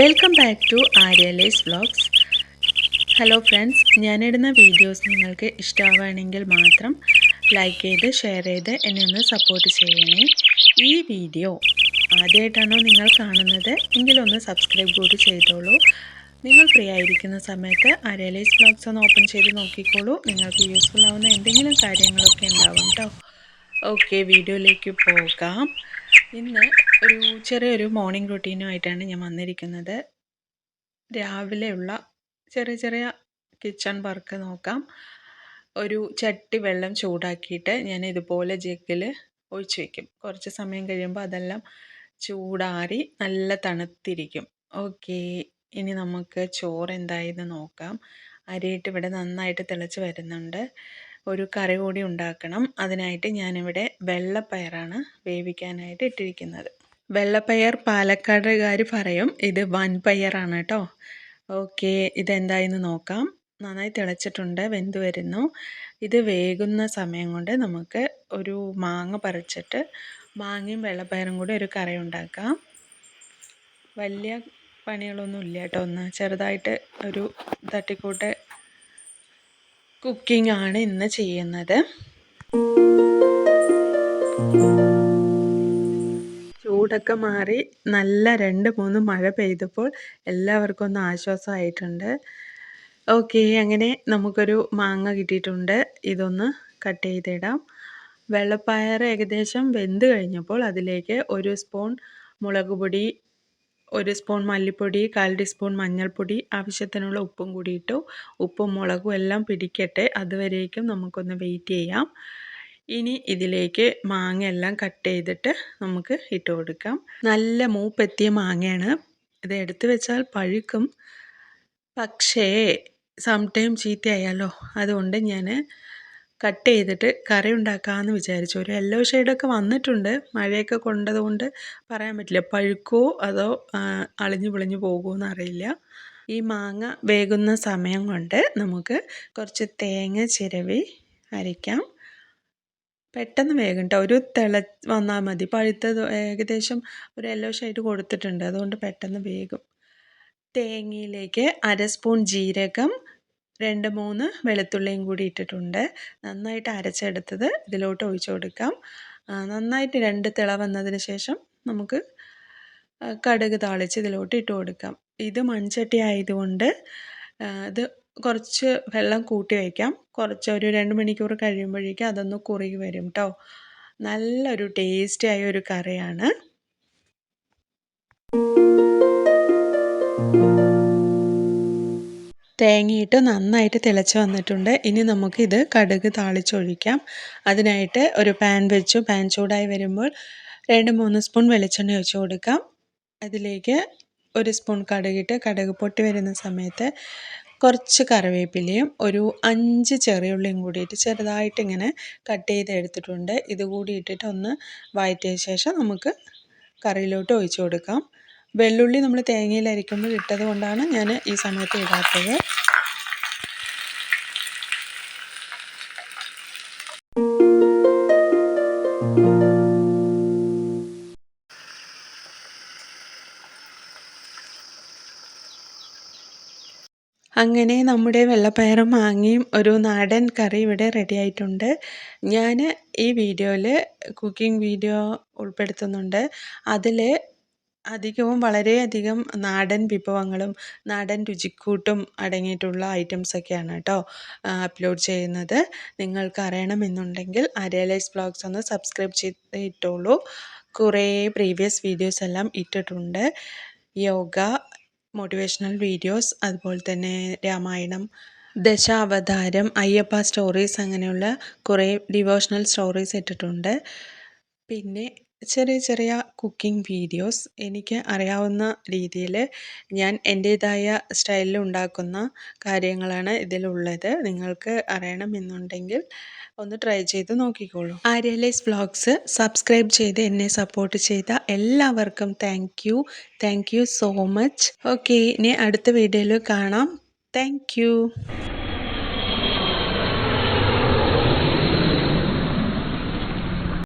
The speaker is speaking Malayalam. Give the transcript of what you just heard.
വെൽക്കം ബാക്ക് ടു ആര്യലേസ് വ്ളോഗ്സ് ഹലോ ഫ്രണ്ട്സ് ഞാനിടുന്ന വീഡിയോസ് നിങ്ങൾക്ക് ഇഷ്ടമാവുകയാണെങ്കിൽ മാത്രം ലൈക്ക് ചെയ്ത് ഷെയർ ചെയ്ത് എന്നെ ഒന്ന് സപ്പോർട്ട് ചെയ്യണേ. ഈ വീഡിയോ ആദ്യമായിട്ടാണോ നിങ്ങൾ കാണുന്നത്? എങ്കിലൊന്ന് സബ്സ്ക്രൈബ് കൂടി ചെയ്തോളൂ. നിങ്ങൾ ഫ്രീ ആയിരിക്കുന്ന സമയത്ത് ആര്യലേസ് വ്ളോഗ്സ് ഒന്ന് ഓപ്പൺ ചെയ്ത് നോക്കിക്കോളൂ. നിങ്ങൾക്ക് യൂസ്ഫുൾ ആവുന്ന എന്തെങ്കിലും കാര്യങ്ങളൊക്കെ ഉണ്ടാവും കേട്ടോ ഓക്കെ വീഡിയോയിലേക്ക് പോകാം. ഇന്ന് ഒരു ചെറിയൊരു മോർണിംഗ് റുട്ടീനുമായിട്ടാണ് ഞാൻ വന്നിരിക്കുന്നത്. രാവിലെയുള്ള ചെറിയ ചെറിയ കിച്ചൺ വർക്ക് നോക്കാം. ഒരു ചട്ടി വെള്ളം ചൂടാക്കിയിട്ട് ഞാൻ ഇതുപോലെ ജഗ്ഗിൽ ഒഴിച്ചു വയ്ക്കും കുറച്ച് സമയം കഴിയുമ്പോൾ അതെല്ലാം ചൂടാറി നല്ല തണുത്തിരിക്കും. ഓക്കെ ഇനി നമുക്ക് ചോറ് എന്തായെന്ന് നോക്കാം. അരിയിട്ട് ഇവിടെ നന്നായിട്ട് തിളച്ച് വരുന്നുണ്ട്. ഒരു കറി കൂടി ഉണ്ടാക്കണം. അതിനായിട്ട് ഞാനിവിടെ വെള്ളപ്പയറാണ് വേവിക്കാനായിട്ട് ഇട്ടിരിക്കുന്നത്. വെള്ളപ്പയർ പാലക്കാടുകാർ പറയും ഇത് വൻപയറാണ് കേട്ടോ. ഓക്കെ ഇതെന്തായെന്ന് നോക്കാം. നന്നായി തിളച്ചിട്ടുണ്ട് വെന്ത് വരുന്നു. ഇത് വേകുന്ന സമയം കൊണ്ട് നമുക്ക് ഒരു മാങ്ങ പറിച്ചിട്ട് മാങ്ങയും വെള്ളപ്പയറും കൂടി ഒരു കറി ഉണ്ടാക്കാം. വലിയ പണികളൊന്നും ഇല്ല കേട്ടോ ഒന്ന്. ചെറുതായിട്ട് ഒരു തട്ടിക്കൂട്ട് കുക്കിംഗ് ആണ് ഇന്ന് ചെയ്യുന്നത്. ചൂടൊക്കെ മാറി നല്ല രണ്ട് മൂന്ന് മഴ പെയ്തപ്പോൾ എല്ലാവർക്കും ഒന്ന് ആശ്വാസമായിട്ടുണ്ട്. ഓക്കെ അങ്ങനെ നമുക്കൊരു മാങ്ങ കിട്ടിയിട്ടുണ്ട്. ഇതൊന്ന് കട്ട് ചെയ്തിടാം. വെള്ളപ്പയർ ഏകദേശം വെന്ത് കഴിഞ്ഞപ്പോൾ അതിലേക്ക് ഒരു സ്പൂൺ മുളക് പൊടി ഒരു സ്പൂൺ മല്ലിപ്പൊടി കാൽ ടീസ്പൂൺ മഞ്ഞൾപ്പൊടി ആവശ്യത്തിനുള്ള ഉപ്പും കൂടി ഇട്ടു. ഉപ്പും മുളകും എല്ലാം പിടിക്കട്ടെ. അതുവരേക്കും നമുക്കൊന്ന് വെയിറ്റ് ചെയ്യാം. ഇനി ഇതിലേക്ക് മാങ്ങ എല്ലാം കട്ട് ചെയ്തിട്ട് നമുക്ക് ഇട്ട് കൊടുക്കാം. നല്ല മൂപ്പെത്തിയ മാങ്ങയാണ്. ഇത് എടുത്തു വെച്ചാൽ പഴുക്കും. പക്ഷേ സംടൈം ചീത്തയായാലോ? അതുകൊണ്ട് ഞാൻ കട്ട് ചെയ്തിട്ട് കറി ഉണ്ടാക്കാമെന്ന് വിചാരിച്ചു. ഒരു യെല്ലോ ഷെയ്ഡൊക്കെ വന്നിട്ടുണ്ട്. മഴയൊക്കെ കൊണ്ടതുകൊണ്ട് പറയാൻ പറ്റില്ല. പഴുക്കോ അതോ അളിഞ്ഞു പൊളിഞ്ഞു പോകുമോ എന്നറിയില്ല ഈ മാങ്ങ വേകുന്ന സമയം കൊണ്ട് നമുക്ക് കുറച്ച് തേങ്ങ ചിരവി അരയ്ക്കാം. പെട്ടെന്ന് വേഗം ഒരു തിള വന്നാൽ മതി. പഴുത്തത് ഏകദേശം ഒരു യെല്ലോ ഷെയ്ഡ് കൊടുത്തിട്ടുണ്ട്. അതുകൊണ്ട് പെട്ടെന്ന് വേഗം തേങ്ങയിലേക്ക് അര സ്പൂൺ ജീരകം രണ്ട് മൂന്ന് വെളുത്തുള്ളിയും കൂടി ഇട്ടിട്ടുണ്ട്. നന്നായിട്ട് അരച്ചെടുത്തത് ഇതിലോട്ട് ഒഴിച്ചു കൊടുക്കാം. നന്നായിട്ട് രണ്ട് തിള വന്നതിന് ശേഷം നമുക്ക് കടുക് താളിച്ച് ഇതിലോട്ട് ഇട്ട് കൊടുക്കാം. ഇത് മൺചട്ടി ആയതുകൊണ്ട് ഇത് കുറച്ച് വെള്ളം കൂട്ടി വയ്ക്കാം. കുറച്ച് ഒരു രണ്ട് മണിക്കൂർ കഴിയുമ്പോഴേക്കും അതൊന്ന് കുറുകി വരും കേട്ടോ നല്ലൊരു ടേസ്റ്റി ആയ ഒരു കറിയാണ്. തേങ്ങയിട്ട് നന്നായിട്ട് തിളച്ച് വന്നിട്ടുണ്ട്. ഇനി നമുക്കിത് കടുക് താളിച്ചൊഴിക്കാം. അതിനായിട്ട് ഒരു പാൻ വെച്ചു. പാൻ ചൂടായി വരുമ്പോൾ രണ്ട് മൂന്ന് സ്പൂൺ വെളിച്ചെണ്ണ ഒഴിച്ചു കൊടുക്കാം. അതിലേക്ക് ഒരു സ്പൂൺ കടുകിട്ട് കടുക് പൊട്ടി വരുന്ന സമയത്ത് കുറച്ച് കറിവേപ്പിലയും ഒരു അഞ്ച് ചെറിയുള്ളിയും കൂടിയിട്ട് ചെറുതായിട്ട് ഇങ്ങനെ കട്ട് ചെയ്ത് എടുത്തിട്ടുണ്ട് ഇത് കൂടി ഇട്ടിട്ട് ഒന്ന് വഴറ്റിയ ശേഷം നമുക്ക് കറിയിലോട്ട് ഒഴിച്ചു കൊടുക്കാം. വെള്ളുള്ളി നമ്മൾ തേങ്ങയിൽ അരിക്കുമ്പോൾ ഇട്ടത് കൊണ്ടാണ് ഞാൻ ഈ സമയത്ത് ഇടാത്തത്. അങ്ങനെ നമ്മുടെ വെള്ളപ്പയറും മാങ്ങയും ഒരു നാടൻ കറി ഇവിടെ റെഡി ആയിട്ടുണ്ട്. ഞാൻ ഈ വീഡിയോയിൽ കുക്കിംഗ് വീഡിയോ ഉൾപ്പെടുത്തുന്നുണ്ട്. അതിൽ അധികവും വളരെയധികം നാടൻ വിഭവങ്ങളും നാടൻ രുചിക്കൂട്ടും അടങ്ങിയിട്ടുള്ള ഐറ്റംസൊക്കെയാണ് കേട്ടോ അപ്ലോഡ് ചെയ്യുന്നത്. നിങ്ങൾക്ക് അറിയണമെന്നുണ്ടെങ്കിൽ അരയലൈസ് ബ്ലോഗ്സ് ഒന്ന് സബ്സ്ക്രൈബ് ചെയ്ത് ഇട്ടോളൂ കുറേ പ്രീവിയസ് വീഡിയോസ് എല്ലാം ഇട്ടിട്ടുണ്ട്. യോഗ മോട്ടിവേഷണൽ വീഡിയോസ് അതുപോലെ തന്നെ രാമായണം ദശാവതാരം അയ്യപ്പ സ്റ്റോറീസ് അങ്ങനെയുള്ള കുറേ ഡിവോഷണൽ സ്റ്റോറീസ് ഇട്ടിട്ടുണ്ട്. പിന്നെ ചെറിയ ചെറിയ കുക്കിംഗ് വീഡിയോസ് എനിക്ക് അറിയാവുന്ന രീതിയിൽ ഞാൻ എന്റേതായ സ്റ്റൈലിൽ ഉണ്ടാക്കുന്ന കാര്യങ്ങളാണ് ഇതിലുള്ളത്. നിങ്ങൾക്ക് അറിയണമെന്നുണ്ടെങ്കിൽ ഒന്ന് ട്രൈ ചെയ്ത് നോക്കിക്കോളൂ. ആര്യലൈസ് വ്ളോഗ്സ് സബ്സ്ക്രൈബ് ചെയ്ത് എന്നെ സപ്പോർട്ട് ചെയ്ത എല്ലാവർക്കും thank you. Thank you so much. Okay ഇനി അടുത്ത വീഡിയോയിൽ കാണാം. താങ്ക്